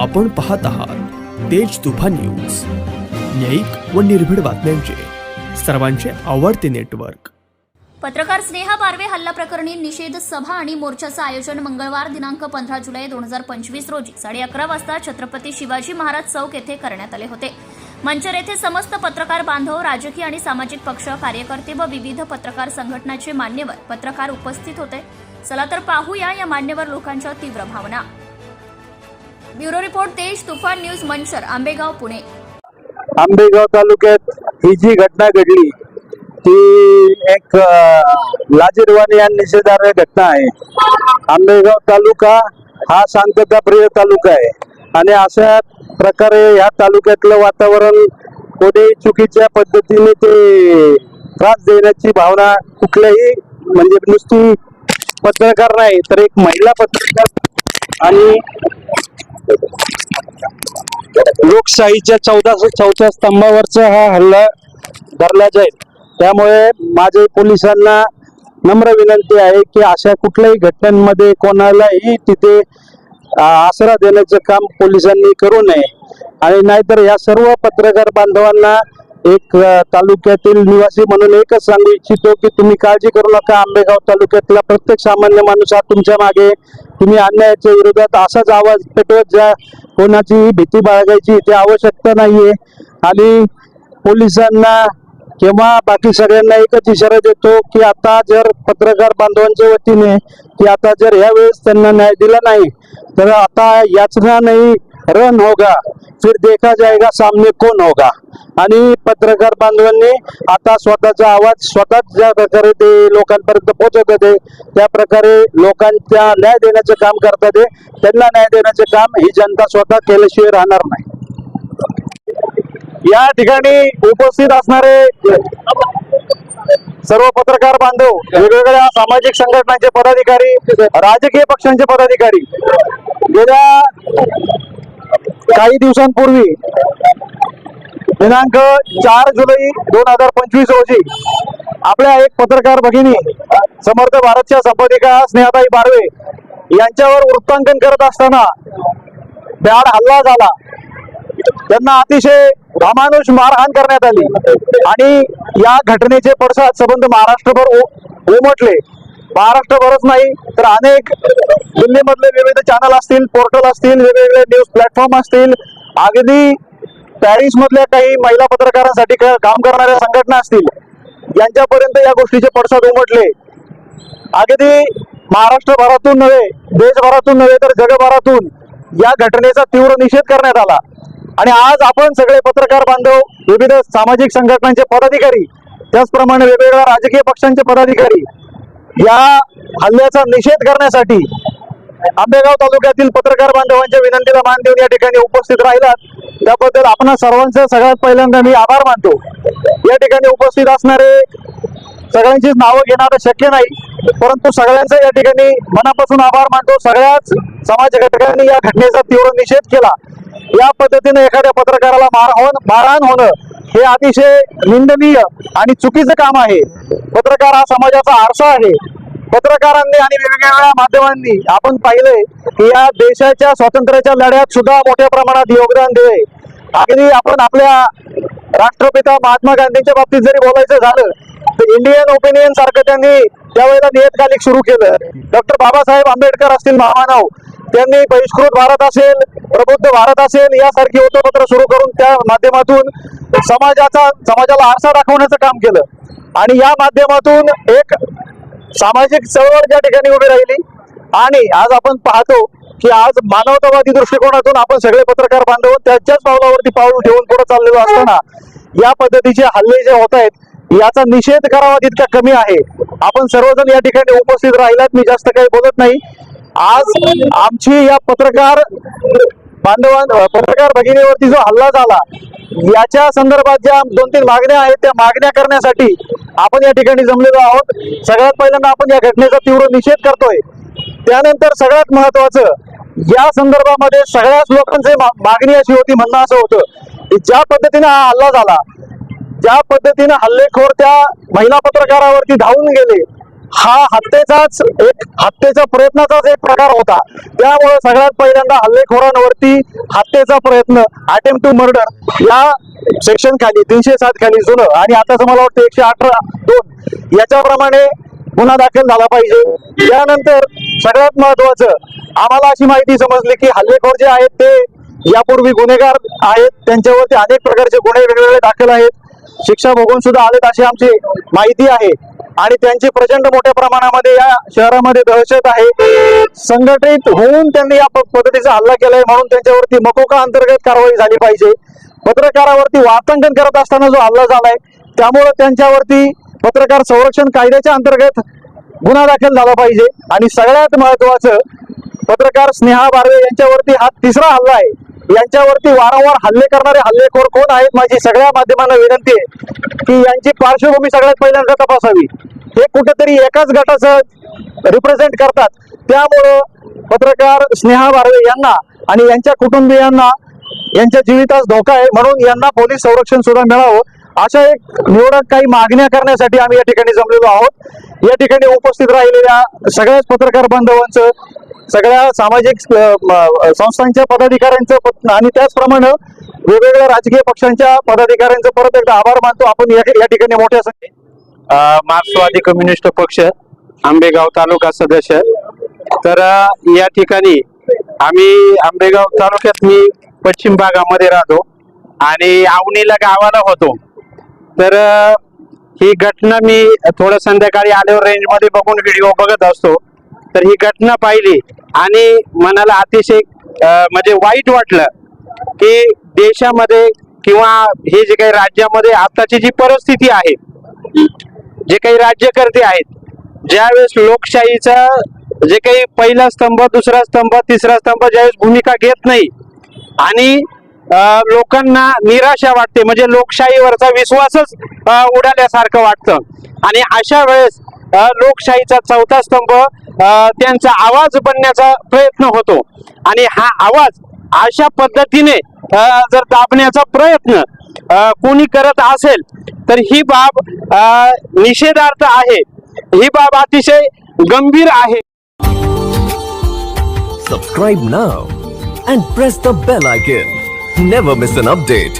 आपण पाहत आहात तेज तुफान न्यूज. न्यायिक व निर्भीड बातम्यांचे. सर्वांचे आवडते नेटवर्क. पत्रकार स्नेहा पारवे हल्ला प्रकरणी निषेध सभा आणि मोर्चाचं आयोजन मंगळवार दिनांक पंधरा जुलै दोन हजार पंचवीस रोजी साडे अकरा वाजता छत्रपती शिवाजी महाराज चौक येथे करण्यात आले होते. मंचर येथे समस्त पत्रकार बांधव राजकीय आणि सामाजिक पक्ष कार्यकर्ते व विविध पत्रकार संघटनाचे मान्यवर पत्रकार उपस्थित होते. चला तर पाहूया या मान्यवर लोकांच्या तीव्र भावना. Bureau report Tej Tufan news Manchar Ambegaon Pune. Ambegaon तालुक्यात ही जी घटना घडली ती एक लाजीरवाणी आणि निषेधार्ह घटना आहे. आंबेगाव तालुका हा शांतताप्रिय तालुका आहे. आणि अशा प्रकारे ह्या तालुक्यातलं वातावरण कोणी चुकीच्या पद्धतीने ते त्रास देण्याची भावना कुठल्याही म्हणजे नुसती पत्रकार नाही तर एक महिला पत्रकार आणि लोकशाहीच्या चौदा चौथ्या स्तंभावरचा हा हल्ला धरला जाईल. त्यामुळे माझे पोलिसांना नम्र विनंती आहे की अशा कुठल्याही घटनांमध्ये कोणालाही तिथे आसरा देण्याचं काम पोलिसांनी करू नये. आणि नाहीतर या सर्व पत्रकार बांधवांना एक तालुक्यातील निवासी म्हणून एकच सांगू इच्छितो की तुम्ही काळजी करू नका. आंबेगाव तालुक्यातला प्रत्येक सामान्य माणूस हा तुमच्या मागे तुम्ही अन्यायाच्या विरोधात असाच आवाज पेटवत जा. कोणाची भीती बाळगायची इथे आवश्यकता नाहीये. आणि पोलिसांना किंवा बाकी सगळ्यांना एकच इशारा देतो की आता जर पत्रकार बांधवांच्या वतीने की आता जर यावेळेस त्यांना न्याय दिला नाही तर आता याचना नाही रन होगा फिर देखा जाएगा सामने कोण होगा। आणि पत्रकार बांधवांनी आता स्वतःचा आवाज स्वतःच ज्या प्रकारे ते लोकांपर्यंत पोहोचवत होते त्या प्रकारे लोकांच्या न्याय देण्याचं काम करतात त्यांना न्याय देण्याचे काम ही जनता स्वतः केल्याशिवाय राहणार नाही. या ठिकाणी उपस्थित असणारे सर्व पत्रकार बांधव वेगवेगळ्या सामाजिक संघटनांचे पदाधिकारी राजकीय पक्षांचे पदाधिकारी गेल्या काही दिवसांपूर्वी दिनांक चार जुलै दोन हजार पंचवीस रोजी आपल्या एक पत्रकार भगिनी समर्थ भारतच्या संपादिका स्नेहाताई बारवे यांच्यावर वृत्तांकन करत असताना भ्याड हल्ला झाला. त्यांना अतिशय धामानुष मारहाण करण्यात आली आणि या घटनेचे पडसाद संबंध महाराष्ट्रभर उमटले. महाराष्ट्रभरच नाही तर अनेक दिल्लीमधले विविध चॅनल असतील पोर्टल असतील वेगवेगळे न्यूज प्लॅटफॉर्म असतील. अगदी पॅरिस मधल्या काही महिला पत्रकारांसाठी काम करणाऱ्या संघटना असतील यांच्यापर्यंत या गोष्टीचे पडसाद उमटले. अगदी महाराष्ट्रभरातून नव्हे देशभरातून नव्हे तर जगभरातून या घटनेचा तीव्र निषेध करण्यात आला. आणि आज आपण सगळे पत्रकार बांधव विविध सामाजिक संघटनांचे पदाधिकारी त्याचप्रमाणे वेगवेगळ्या राजकीय पक्षांचे पदाधिकारी या हल्ल्याचा निषेध करण्यासाठी आंबेगाव तालुक्यातील पत्रकार बांधवांच्या विनंतीला मान देऊन या ठिकाणी उपस्थित राहिलात. त्याबद्दल आपण सर्वांचे सगळ्यात पहिल्यांदा मी आभार मानतो. या ठिकाणी उपस्थित असणारे सगळ्यांचीच नावं घेणं शक्य नाही परंतु सगळ्यांचा या ठिकाणी मनापासून आभार मानतो. सगळ्याच समाज घटकांनी या घटनेचा तीव्र निषेध केला. या पद्धतीने एखाद्या पत्रकाराला मारहाण मारहाण होणं हे अतिशय निंदनीय आणि चुकीचं काम आहे. पत्रकार हा समाजाचा आरसा आहे. पत्रकारांनी आणि वेगवेगळ्या माध्यमांनी आपण पाहिलंय की या देशाच्या स्वातंत्र्याच्या लढ्यात सुद्धा मोठ्या प्रमाणात योगदान दिले अगदी आपण आपल्या राष्ट्रपिता महात्मा गांधींच्या बाबतीत जरी बोलायचं झालं तर इंडियन ओपिनियन सारखं त्यांनी त्यावेळेला नियतकालिक सुरू केलं. डॉक्टर बाबासाहेब आंबेडकर असतील महामानव त्यांनी बहिष्कृत भारत असेल प्रबुद्ध भारत असेल यासारखी वृत्तपत्र सुरू करून त्या माध्यमातून समाजाचा समाजाला आरसा दाखवण्याचं काम केलं. आणि या माध्यमातून एक सामाजिक चळवळ ज्या ठिकाणी उभी राहिली आणि आज आपण पाहतो की आज मानवतावादी दृष्टिकोनातून आपण सगळे पत्रकार बांधव त्याच्याच पावलावरती पाऊल ठेवून पुढे चाललेलो असताना या पद्धतीचे हल्ले जे होत आहेत याचा निषेध करावा तितका कमी आहे. आपण सर्वजण या ठिकाणी उपस्थित राहिलात मी जास्त काही बोलत नाही. आज आमची या पत्रकार बांधवां पत्रकार भगिनीवरती जो हल्ला झाला याच्या संदर्भात ज्या दोन तीन मागण्या आहेत त्या मागण्या करण्यासाठी आपण या ठिकाणी जमलेलो आहोत. सगळ्यात पहिल्यांदा आपण या घटनेचा तीव्र निषेध करतोय. त्यानंतर सगळ्यात महत्वाचं या संदर्भामध्ये सगळ्याच लोकांची मागणी अशी होती म्हणणं असं होतं की ज्या पद्धतीने हा हल्ला झाला ज्या पद्धतीने हल्लेखोर त्या महिला पत्रकारावरती धावून गेले हा हत्येचाच एक हत्येचा प्रयत्नाचाच एक प्रकार होता. त्यामुळे सगळ्यात पहिल्यांदा हल्लेखोरांवरती हत्येचा प्रयत्न अटेम्प्ट टू मर्डर या सेक्शन खाली तीनशे सात खाली जुनं. आणि आताच मला वाटतं एकशे अठरा दोन. याच्याप्रमाणे गुन्हा दाखल झाला पाहिजे. त्यानंतर सगळ्यात महत्वाचं आम्हाला अशी माहिती समजली की हल्लेखोर जे आहेत ते यापूर्वी गुन्हेगार आहेत. त्यांच्यावरती अनेक प्रकारचे गुन्हे वेगवेगळे दाखल आहेत. शिक्षा भोगून सुद्धा आलेत अशी आमची माहिती आहे. आणि त्यांची प्रचंड मोठ्या प्रमाणामध्ये या शहरामध्ये दहशत आहे. संघटित होऊन त्यांनी या प- पद्धतीचा हल्ला केलाय म्हणून त्यांच्यावरती मकोका अंतर्गत कारवाई झाली पाहिजे. पत्रकारावरती वातांकन करत असताना जो हल्ला झालाय त्यामुळे त्यांच्यावरती पत्रकार संरक्षण कायद्याच्या अंतर्गत गुन्हा दाखल झाला पाहिजे. आणि सगळ्यात महत्वाचं पत्रकार स्नेहा बारवे यांच्यावरती हा तिसरा हल्ला आहे. यांच्यावरती वारंवार हल्ले करणारे हल्लेखोर कोण आहेत माझी सगळ्या माध्यमांना विनंती आहे की यांची पार्श्वभूमी सगळ्यात पहिल्यांदा तपासावी. हे कुठेतरी एकाच गटाचं रिप्रेझेंट करतात. त्यामुळं पत्रकार स्नेहा बारवे यांना आणि यांच्या कुटुंबियांना यांच्या जीवितास धोका आहे म्हणून यांना पोलीस संरक्षण सुद्धा मिळावं. अशा एक निवडक काही मागण्या करण्यासाठी आम्ही या ठिकाणी जमलेलो आहोत. या ठिकाणी उपस्थित राहिलेल्या सगळ्याच पत्रकार बांधवांचं सगळ्या सामाजिक संस्थांच्या पदाधिकाऱ्यांचं आणि त्याचप्रमाणे वेगवेगळ्या राजकीय पक्षांच्या पदाधिकाऱ्यांचं परत एकदा आभार मानतो. आपण या ठिकाणी मोठ्या संख्ये मार्क्सवादी कम्युनिस्ट पक्ष आंबेगाव तालुका सदस्य. तर या ठिकाणी आम्ही आंबेगाव तालुक्यात मी पश्चिम भागामध्ये राहतो आणि आवणीला गावाला होतो. तर ही घटना मी थोडं संध्याकाळी आल्यावर रेंजमध्ये बघून व्हिडिओ बघत असतो. तर ही घटना पाहिली आणि मनाला अतिशय म्हणजे वाईट वाटलं की देशामध्ये किंवा हे जे काही राज्यामध्ये आताची जी परिस्थिती आहे जे काही राज्यकर्ते आहेत ज्यावेळेस लोकशाहीचा जे काही पहिला स्तंभ दुसरा स्तंभ तिसरा स्तंभ ज्यावेळेस भूमिका घेत नाही आणि लोकांना निराशा वाटते म्हणजे लोकशाहीवरचा विश्वासच उडाल्यासारखं वाटतं. आणि अशा वेळेस लोकशाहीचा चौथा स्तंभ त्यांचा आवाज बनण्याचा प्रयत्न होतो. आणि हा आवाज अशा पद्धतीने जर दाबण्याचा प्रयत्न कोणी करत असेल तर ही बाब अं, निषेधार्थ आहे. ही बाब अतिशय गंभीर आहे. Subscribe now and press the bell icon never miss an update